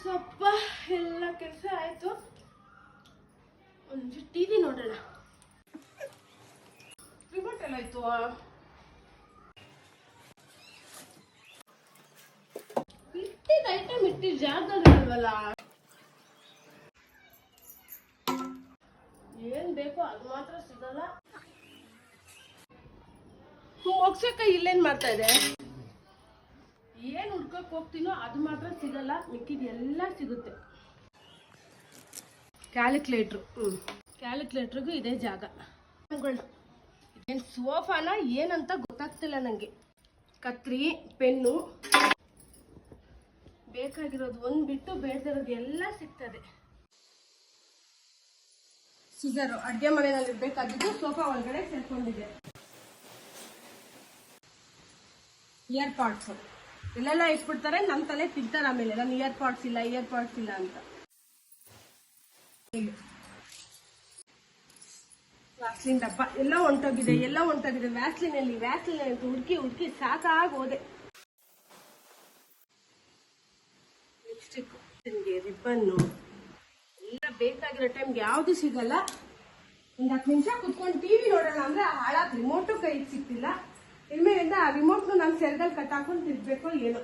ಸ್ವಲ್ಪ ಎಲ್ಲ ಕೆಲಸ ಆಯಿತು. ಒಂದು ಟಿವಿ ನೋಡೋಣ. ರಿಮೋಟ್ ಎಲ್ಲ ಆಯಿತು. ಇಟ್ಟಿದ್ದ ಐಟಮ್ ಇಟ್ಟಿದ್ದ ಜಾಗದಲ್ಲಿ ಏನು ಬೇಕೋ ಅದು ಮಾತ್ರ ಸಿಗಲ್ಲ. ಮೋಕ್ಷಕ್ಕ ಇಲ್ಲೇನ್ ಮಾಡ್ತಾ ಇದೆ? ಹೋಗ್ತೀನೋ ಅದು ಮಾತ್ರ ಸಿಗಲ್ಲ, ಮಿಕ್ಕಿದ ಎಲ್ಲ ಸಿಗುತ್ತೆ. ಕ್ಯಾಲ್ಕುಲೇಟ್ರು ಹ್ಞೂ ಕ್ಯಾಲ್ಕುಲೇಟ್ರಿಗೂ ಇದೇ ಜಾಗ. ಏನು ಸೋಫಾನ, ಏನಂತ ಗೊತ್ತಾಗ್ತಿಲ್ಲ ನನಗೆ ಕತ್ರಿ, ಪೆನ್ನು, ಬೇಕಾಗಿರೋದು ಒಂದು ಬಿಟ್ಟು ಬೇಡದಿರೋದು ಎಲ್ಲ ಸಿಗ್ತದೆ. ಸಿಗರು ಅಡುಗೆ ಮನೆಯಲ್ಲಿ ಬೇಕಾಗಿದ್ದು ಸೋಫಾ ಒಳಗಡೆ ಸೇರ್ಕೊಂಡಿದೆ. ಇಯರ್ ಪಾಡ್ಸ್ ಇಲ್ಲೆಲ್ಲ ಇಟ್ಬಿಡ್ತಾರೆ ನಮ್ಮ ತಲೆ ತಿಂತಾರೆ ಆಮೇಲೆ. ನಾನು ಇಯರ್ ಪಾಡ್ಸ್ ಇಲ್ಲ ಇಯರ್ ಪಾಡ್ಸ್ ಇಲ್ಲ ಅಂತ. ವ್ಯಾಸ್ಲಿನ್ ಡಬ್ಬ ಎಲ್ಲ ಹೊಂಟೋಗಿದೆ ಎಲ್ಲ ಹೊಂಟೋಗಿದೆ. ವ್ಯಾಸ್ಲಿನ್ ಅಲ್ಲಿ ವ್ಯಾಸ್ಲಿನ್ ಅಂತ ಹುಡುಕಿ ಹುಡುಕಿ ಸಾಕಾಗಿ ಹೋದೆ. ಲಿಪ್ಸ್ಟಿಕ್ ನಿಮಗೆ ರಿಬ್ಬನ್ನು ಎಲ್ಲ ಬೇಕಾಗಿರೋ ಟೈಮ್ಗೆ ಯಾವುದು ಸಿಗಲ್ಲ. ಒಂದು ಹತ್ತು ನಿಮಿಷ ಕುತ್ಕೊಂಡು ಟಿವಿ ನೋಡೋಣ ಅಂದ್ರೆ ಹಾಳಾದ ರಿಮೋಟು ಕೈಗೆ ಸಿಕ್ತಿಲ್ಲ ಇನ್ಮೇಲಿಂದ ಆ ರಿಮೋಟ್ನು ನಾನು ಸೆರಗಲ್ಲಿ ಕಟ್ಟಾಕೊಂಡು ತಿರ್ಬೇಕು ಏನೋ